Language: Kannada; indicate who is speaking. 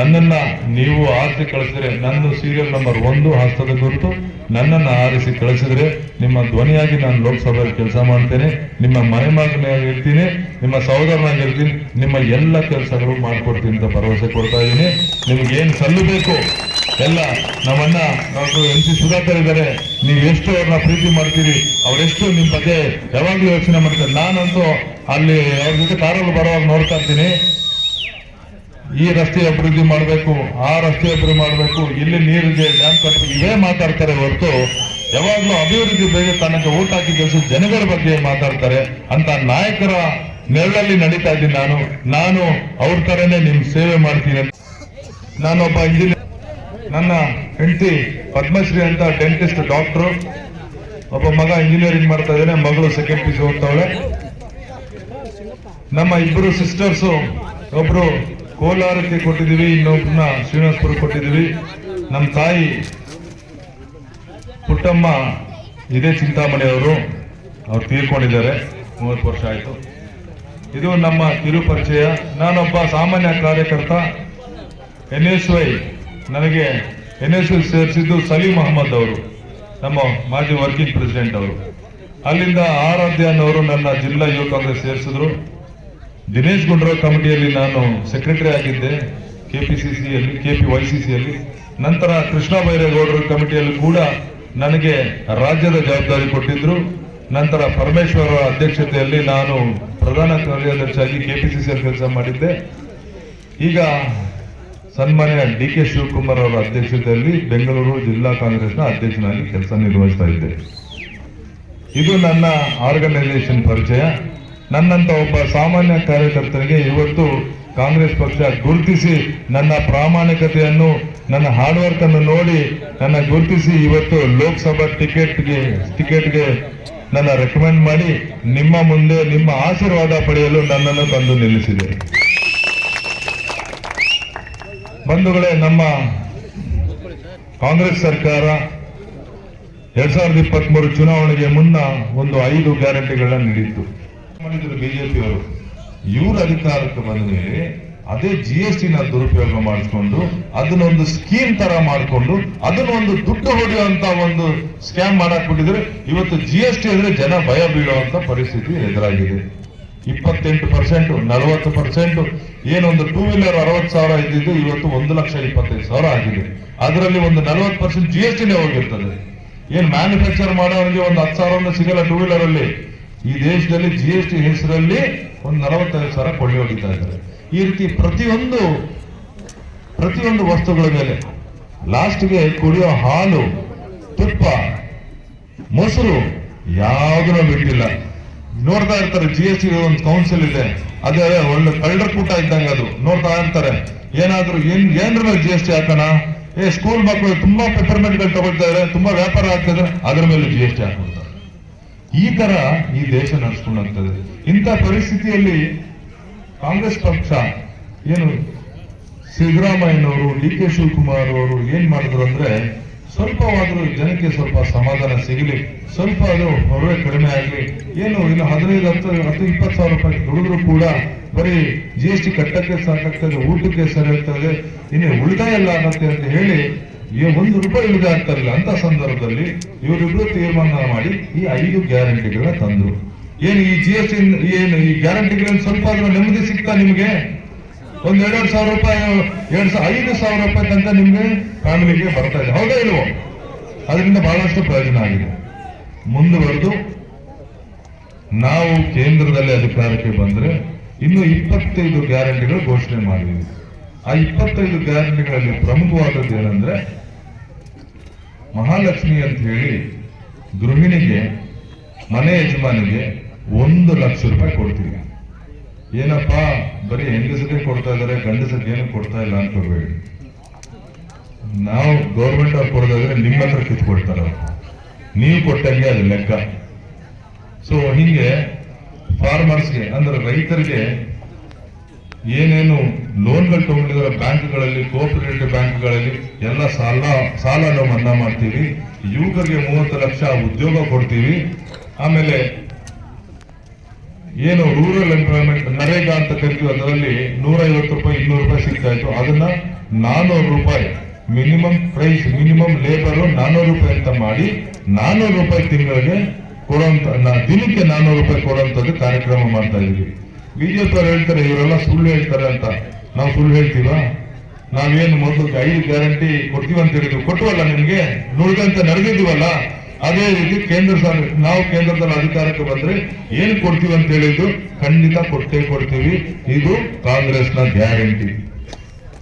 Speaker 1: ನನ್ನನ್ನ ನೀವು ಆರಿಸಿ ಕಳಿಸಿದ್ರೆ ನನ್ನ ಸೀರಿಯಲ್ ನಂಬರ್ ಒಂದು ಹಸ್ತದ ಗುರುತು. ನನ್ನನ್ನ ಆರಿಸಿ ಕಳಿಸಿದ್ರೆ ನಿಮ್ಮ ಧ್ವನಿಯಾಗಿ ನಾನು ಲೋಕಸಭೆಯಲ್ಲಿ ಕೆಲಸ ಮಾಡ್ತೇನೆ. ನಿಮ್ಮ ಮನೆ ಮಗನಾಗಿ ಇರ್ತೀನಿ. ನಿಮ್ಮ ಸಹೋದರನಾಗಿ ಇರ್ತೀನಿ. ನಿಮ್ಮ ಎಲ್ಲ ಕೆಲಸಗಳು ಮಾಡ್ಕೊಡ್ತೀನಿ ಅಂತ ಭರವಸೆ ಕೊಡ್ತಾ ಇದ್ದೀನಿ. ನಿಮ್ಗೆ ಏನ್ ಸಲ್ಲಬೇಕು ಎಲ್ಲ ನಮ್ಮನ್ನ ಡಾಕ್ಟರ್ ಎನ್ ಸಿ ಸುಧಾಕರ್ ಇದ್ದಾರೆ. ನೀವು ಎಷ್ಟು ಅವ್ರನ್ನ ಪ್ರೀತಿ ಮಾಡ್ತೀರಿ? ಅವರೆಷ್ಟು ನಿಮ್ಮ ಬಗ್ಗೆ ಯಾವಾಗಲೂ ಯೋಚನೆ ಮಾಡ್ತಾರೆ. ನಾನಂತೂ ಅಲ್ಲಿ ಅವ್ರ ಜೊತೆ ಕಾರಲ್ಲಿ ಬರೋವಾಗ ನೋಡ್ತಾ ಇರ್ತೀನಿ. ಈ ರಸ್ತೆ ಅಭಿವೃದ್ಧಿ ಮಾಡಬೇಕು, ಆ ರಸ್ತೆ ಅಭಿವೃದ್ಧಿ ಮಾಡಬೇಕು, ಇಲ್ಲಿ ನೀರಿಗೆ ಡ್ಯಾಮ್ ಕಟ್ಟಬೇಕು ಇವೇ ಮಾತಾಡ್ತಾರೆ ಹೊರತು ಯಾವಾಗಲೂ ಅಭಿವೃದ್ಧಿ ಬೇಗ ತನಗೆ ಓಟ್ ಹಾಕಿ ಕೆಲಸ ಜನಗಳ ಬಗ್ಗೆ ಮಾತಾಡ್ತಾರೆ. ಅಂತ ನಾಯಕರ ನೆರಳಲ್ಲಿ ನಡೀತಾ ಇದ್ದೀನಿ ನಾನು. ನಾನು ಅವ್ರ ತರನೇ ನಿಮ್ ಸೇವೆ ಮಾಡ್ತೀನಿ. ನಾನೊಬ್ಬ ಇಂಜಿನಿಯರ್ ನನ್ನ ಹೆಂಡತಿ ಪದ್ಮಶ್ರೀ ಅಂತ ಡೆಂಟಿಸ್ಟ್ ಡಾಕ್ಟ್ರು ಒಬ್ಬ ಮಗ ಇಂಜಿನಿಯರಿಂಗ್ ಮಾಡ್ತಾ ಇದ್ದಾನೆ, ಮಗಳು ಸೆಕೆಂಡ್ ಪಿ ಓದ್ತಾವಳೆ. ನಮ್ಮ ಇಬ್ಬರು ಸಿಸ್ಟರ್ಸು ಒಬ್ರು ಕೋಲಾರಕ್ಕೆ ಕೊಟ್ಟಿದ್ದೀವಿ ಇನ್ನೊಬ್ಬನ ಶ್ರೀನಿವಾಸಪುರ ಕೊಟ್ಟಿದ್ದೀವಿ. ನಮ್ಮ ತಾಯಿ ಪುಟ್ಟಮ್ಮ ಇದೇ ಚಿಂತಾಮಣಿ ಅವರು ಅವ್ರು ತೀರ್ಕೊಂಡಿದ್ದಾರೆ. ಮೂವತ್ತು ವರ್ಷ ಆಯಿತು. ಇದು ನಮ್ಮ ಕಿರು ಪರಿಚಯ ನಾನೊಬ್ಬ ಸಾಮಾನ್ಯ ಕಾರ್ಯಕರ್ತ, ಎನ್ ಎಸ್ ವೈ ನನಗೆ ಎನ್ ಎಸ್ ವೈ ಸೇರಿಸಿದ್ದು ಸಲೀಂ ಅಹಮದ್ ಅವರು, ನಮ್ಮ ಮಾಜಿ ವರ್ಕಿಂಗ್ ಪ್ರೆಸಿಡೆಂಟ್ ಅವರು. ಅಲ್ಲಿಂದ ಆರಾಧ್ಯ ಅನ್ನೋರು ನನ್ನ ಜಿಲ್ಲಾ ಯುವ ಕಾಂಗ್ರೆಸ್ ಸೇರಿಸಿದ್ರು. ದಿನೇಶ್ ಗುಂಡೂರಾವ್ ಕಮಿಟಿಯಲ್ಲಿ ನಾನು ಸೆಕ್ರೆಟರಿ ಆಗಿದ್ದೆ ಕೆ ಪಿ ಸಿ ಸಿಯಲ್ಲಿ ಕೆ ಪಿ ವೈ ಸಿ ಸಿಯಲ್ಲಿ ನಂತರ ಕೃಷ್ಣ ಬೈರೇಗೌಡರ ಕಮಿಟಿಯಲ್ಲಿ ಕೂಡ ನನಗೆ ರಾಜ್ಯದ ಜವಾಬ್ದಾರಿ ಕೊಟ್ಟಿದ್ರು. ನಂತರ ಪರಮೇಶ್ವರ ಅಧ್ಯಕ್ಷತೆಯಲ್ಲಿ ನಾನು ಪ್ರಧಾನ ಕಾರ್ಯದರ್ಶಿಯಾಗಿ ಸಿಯಲ್ಲಿ ಕೆಲಸ ಮಾಡಿದ್ದೆ. ಈಗ ಸನ್ಮಾನ್ಯ ಡಿ ಕೆ ಶಿವಕುಮಾರ್ ಅವರ ಅಧ್ಯಕ್ಷತೆಯಲ್ಲಿ ಬೆಂಗಳೂರು ಜಿಲ್ಲಾ ಕಾಂಗ್ರೆಸ್ನ ಅಧ್ಯಕ್ಷನಾಗಿ ಕೆಲಸ ನಿರ್ವಹಿಸ್ತಾ ಇದ್ದೆ. ಇದು ನನ್ನ ಆರ್ಗನೈಸೇಷನ್ ಪರಿಚಯ. ನನ್ನಂತ ಒಬ್ಬ ಸಾಮಾನ್ಯ ಕಾರ್ಯಕರ್ತರಿಗೆ ಇವತ್ತು ಕಾಂಗ್ರೆಸ್ ಪಕ್ಷ ಗುರುತಿಸಿ ನನ್ನ ಪ್ರಾಮಾಣಿಕತೆಯನ್ನು, ನನ್ನ ಹಾರ್ಡ್ ವರ್ಕ್ ಅನ್ನು ನೋಡಿ ನನ್ನ ಗುರುತಿಸಿ ಇವತ್ತು ಲೋಕಸಭಾ ಟಿಕೆಟ್ಗೆ ಟಿಕೆಟ್ಗೆ ನನ್ನ ರೆಕಮೆಂಡ್ ಮಾಡಿ ನಿಮ್ಮ ಮುಂದೆ ನಿಮ್ಮ ಆಶೀರ್ವಾದ ಪಡೆಯಲು ನನ್ನನ್ನು ತಂದು ನಿಲ್ಲಿಸಿದೆ ಬಂಧುಗಳೇ, ನಮ್ಮ ಕಾಂಗ್ರೆಸ್ ಸರ್ಕಾರ ಎರಡ್ ಸಾವಿರದ ಇಪ್ಪತ್ತ್ ಚುನಾವಣೆಗೆ ಮುನ್ನ ಒಂದು ಐದು ಗ್ಯಾರಂಟಿಗಳನ್ನು ನೀಡಿತ್ತು. ಮಾಡಿದ್ರು ಬಿಜೆಪಿ ಅವರು. ಇವರು ಅಧಿಕಾರಕ್ಕೆ ಬಂದ್ರೆ ಅದೇ ಜಿ ಎಸ್ ಟಿನ ದುರುಪಯೋಗ ಮಾಡಿಕೊಂಡು ಅದನ್ನೊಂದು ಸ್ಕೀಮ್ ತರ ಮಾಡಿಕೊಂಡು ಅದನ್ನ ಒಂದು ದುಡ್ಡು ಹೊಡೆಯುವಂತ ಒಂದು ಸ್ಕ್ಯಾಮ್ ಮಾಡಕ್ ಬಿಟ್ಟಿದ್ರೆ ಇವತ್ತು ಜಿ ಎಸ್ ಟಿ ಅಂದ್ರೆ ಜನ ಭಯ ಬೀಳುವಂತ ಪರಿಸ್ಥಿತಿ ಎದುರಾಗಿದೆ. ಇಪ್ಪತ್ತೆಂಟು ಪರ್ಸೆಂಟ್ ನಲವತ್ತು ಪರ್ಸೆಂಟ್ ಏನೊಂದು ಟೂ ವೀಲರ್ ಅರವತ್ತು ಸಾವಿರ ಇದ್ದಿದ್ದು ಇವತ್ತು ಒಂದು ಲಕ್ಷ ಇಪ್ಪತ್ತೈದು ಸಾವಿರ ಆಗಿದೆ. ಅದರಲ್ಲಿ ಒಂದು ನಲವತ್ತು ಪರ್ಸೆಂಟ್ ಜಿ ಎಸ್ ಟಿನೇ ಹೋಗಿರ್ತದೆ. ಏನ್ ಮ್ಯಾನುಫ್ಯಾಕ್ಚರ್ ಮಾಡೋರಿಗೆ ಒಂದು ಹತ್ತು ಸಾವಿರ ಸಿಗಲ್ಲ ಟೂ ವೀಲರ್ ಅಲ್ಲಿ. ಈ ದೇಶದಲ್ಲಿ ಜಿ ಎಸ್ ಟಿ ಹೆಸರಲ್ಲಿ ಒಂದು ನಲವತ್ತೈದು ಸಾವಿರ ಕೊಳ್ಳೆ ಹೊಡಿತಾ ಇದ್ದಾರೆ. ಈ ರೀತಿ ಪ್ರತಿಯೊಂದು ಪ್ರತಿಯೊಂದು ವಸ್ತುಗಳ ಮೇಲೆ ಲಾಸ್ಟ್ಗೆ ಕುಡಿಯೋ ಹಾಲು, ತುಪ್ಪ, ಮೊಸರು ಯಾವುದನ್ನು ಬಿಟ್ಟಿಲ್ಲ. ನೋಡ್ತಾ ಇರ್ತಾರೆ ಜಿ ಎಸ್ ಟಿ ಒಂದು ಕೌನ್ಸಿಲ್ ಇದೆ. ಅದೇ ಒಳ್ಳೆ ಕಳ್ಳರ ಕೂಟ ಇದ್ದಂಗೆ ಅದು. ನೋಡ್ತಾ ಇರ್ತಾರೆ. ಏನಾದ್ರೂ ಏನ್, ಏನ್ರ ಮೇಲೆ ಜಿ ಎಸ್ ಟಿ ಹಾಕೋಣ? ಏ ಸ್ಕೂಲ್ ಮಕ್ಕಳು ತುಂಬಾ ಪೆಪರ್ಮೆಂಟ್ಗಳು ತಗೊಳ್ತಾ ಇದ್ದಾರೆ ತುಂಬಾ ವ್ಯಾಪಾರ ಆಗ್ತಾಯಿದೆ ಅದರ ಮೇಲೆ ಜಿ ಎಸ್ ಟಿ ಹಾಕ್ಬಿಡ್ತಾರೆ ಈ ತರ ಈ ದೇಶ ನಡೆಸ್ಕೊಂಡಂತದೆ ಇಂಥ ಪರಿಸ್ಥಿತಿಯಲ್ಲಿ ಕಾಂಗ್ರೆಸ್ ಪಕ್ಷ ಏನು ಸಿದ್ದರಾಮಯ್ಯನವರು, ಡಿ ಕೆ ಶಿವಕುಮಾರ್ ಅವರು ಏನ್ ಮಾಡಿದ್ರು ಅಂದ್ರೆ ಸ್ವಲ್ಪವಾದರೂ ಜನಕ್ಕೆ ಸ್ವಲ್ಪ ಸಮಾಧಾನ ಸಿಗಲಿ, ಸ್ವಲ್ಪ ಅದು ಹೊರವೆ ಕಡಿಮೆ ಆಗಲಿ, ಏನು ಇನ್ನು ಹದಿನೈದು ಹತ್ತು ಹತ್ತು ಇಪ್ಪತ್ತು ಸಾವಿರ ರೂಪಾಯಿ ದುಡಿದ್ರು ಕೂಡ ಬರೀ ಜಿ ಎಸ್ ಟಿ ಕಟ್ಟಕ್ಕೆ ಸಾಕಾಗ್ತದೆ, ಊಟಕ್ಕೆ ಸರಿ ಆಗ್ತದೆ ಇನ್ನು ಉಳಿತಾಯ ಎಲ್ಲ ಆಗತ್ತೆ ಅಂತ ಹೇಳಿ ಒಂದು ರೂಪಾಯಿ ಉಳಿತಾಯ ಆಗ್ತಾರಿಲ್ಲ ಅಂತ ಸಂದರ್ಭದಲ್ಲಿ ಇವರಿಬ್ರು ತೀರ್ಮಾನ ಮಾಡಿ ಈ ಐದು ಗ್ಯಾರಂಟಿಗಳನ್ನ ತಂದ್ರು. ಏನು ಈ ಜಿ ಎಸ್ ಏನು ಈ ಗ್ಯಾರಂಟಿಗಳಲ್ಲಿ ಸ್ವಲ್ಪ ಆದ್ರೂ ನೆಮ್ಮದಿ ಸಿಗ್ತಾ ನಿಮಗೆ? ಒಂದ್ ಎರಡ್ ಸಾವಿರ ರೂಪಾಯಿ, ಎರಡ್ ಸಾವಿರ ಐದು ಸಾವಿರ ರೂಪಾಯಿ ತನಕ ನಿಮ್ಗೆ ಫ್ಯಾಮಿಲಿಗೆ ಬರ್ತಾ ಇದೆ. ಹೌದಾ ಇಲ್ವೋ? ಅದರಿಂದ ಬಹಳಷ್ಟು ಪ್ರಯೋಜನ ಆಗಿದೆ. ಮುಂದುವರೆದು, ನಾವು ಕೇಂದ್ರದಲ್ಲಿ ಅಧಿಕಾರಕ್ಕೆ ಬಂದ್ರೆ ಇನ್ನು ಇಪ್ಪತ್ತೈದು ಗ್ಯಾರಂಟಿಗಳು ಘೋಷಣೆ ಮಾಡಿದ್ವಿ ಆ ಇಪ್ಪತ್ತೈದು ಗ್ಯಾರಂಟಿಗಳಲ್ಲಿ ಪ್ರಮುಖವಾದದ್ದು ಏನಂದ್ರೆ ಮಹಾಲಕ್ಷ್ಮಿ ಅಂತ ಹೇಳಿ ಗೃಹಿಣಿಗೆ, ಮನೆ ಯಜಮಾನಿಗೆ ಒಂದು ಲಕ್ಷ ರೂಪಾಯಿ ಕೊಡ್ತೀವಿ. ಏನಪ್ಪ, ಬರೀ ಹೆಂಗಸರಿಗೆ ಕೊಡ್ತಾ ಇದಾರೆ ಗಂಡಸರಿಗೆ ಏನು ಕೊಡ್ತಾ ಇಲ್ಲ ಅನ್ಕೋಬೇಡಿ ನಾವು ಗೌರ್ಮೆಂಟ್ ಅವ್ರು ಕೊಡೋದಾದ್ರೆ ನಿಮ್ಮ ಹತ್ರ ಕಿತ್ಕೊಳ್ತಾರ ನೀವು ಕೊಟ್ಟಂಗೆ ಅದು ಲೆಕ್ಕ. ಸೊ ಹಿಂಗೆ ಫಾರ್ಮರ್ಸ್ಗೆ ಅಂದ್ರೆ ರೈತರಿಗೆ ಏನೇನು ಲೋನ್ಗಳು ತಗೊಂಡಿದ್ದಾರೆ ಬ್ಯಾಂಕ್ಗಳಲ್ಲಿ ಕೋಆಪರೇಟಿವ್ ಬ್ಯಾಂಕ್ಗಳಲ್ಲಿ ಎಲ್ಲ ಸಾಲ, ಸಾಲನ ಮನ್ನಾ ಮಾಡ್ತೀವಿ. ಯುವಕರಿಗೆ ಮೂವತ್ತು ಲಕ್ಷ ಉದ್ಯೋಗ ಕೊಡ್ತೀವಿ. ಆಮೇಲೆ ಏನು ರೂರಲ್ ಎಂಪ್ಲಾಯ್ಮೆಂಟ್ ನರೇಗಾ ಅಂತ ಕರಿತೀವಿ, ಅದರಲ್ಲಿ ನೂರೈವತ್ತು ರೂಪಾಯಿ, ಇನ್ನೂರು ರೂಪಾಯಿ ಸಿಗ್ತಾ ಇತ್ತು. ಅದನ್ನ ನಾನ್ನೂರು ರೂಪಾಯಿ ಮಿನಿಮಮ್ ಪ್ರೈಸ್ ಮಿನಿಮಮ್ ಲೇಬರು ನಾನ್ನೂರು ರೂಪಾಯಿ ಅಂತ ಮಾಡಿ ನಾನೂರು ರೂಪಾಯಿ ತಿಂಗಳಿಗೆ ಕೊಡುವಂತ, ದಿನಕ್ಕೆ ನಾನೂರು ರೂಪಾಯಿ ಕೊಡೋಂಥದ್ದು ಕಾರ್ಯಕ್ರಮ ಮಾಡ್ತಾ ಇದೀವಿ ಬಿಜೆಪಿ ಅವ್ರು ಹೇಳ್ತಾರೆ, ಇವರೆಲ್ಲ ಸುಳ್ಳು ಹೇಳ್ತಾರೆ ಅಂತ. ನಾವು ಸುಳ್ಳು ಹೇಳ್ತೀವಾ? ನಾವೇನು ಮೊದಲು ಐದು ಗ್ಯಾರಂಟಿ ಕೊಡ್ತೀವಿ ಅಂತ ಹೇಳಿದ್ವಿ. ಕೊಟ್ಟವಲ್ಲ ನಿಮ್ಗೆ? ನುಡಿದಂತೆ ನಡೆದಿದ್ವಲ್ಲ? ಅದೇ ರೀತಿ ಕೇಂದ್ರ ಸರ್ಕಾರ ನಾವು ಕೇಂದ್ರದಲ್ಲಿ ಅಧಿಕಾರಕ್ಕೆ ಬಂದ್ರೆ ಏನು ಕೊಡ್ತೀವಿ ಅಂತ ಹೇಳಿದ್ದು, ಖಂಡಿತ ಕೊಟ್ಟೇ ಕೊಡ್ತೀವಿ. ಇದು ಕಾಂಗ್ರೆಸ್ನ ಗ್ಯಾರಂಟಿ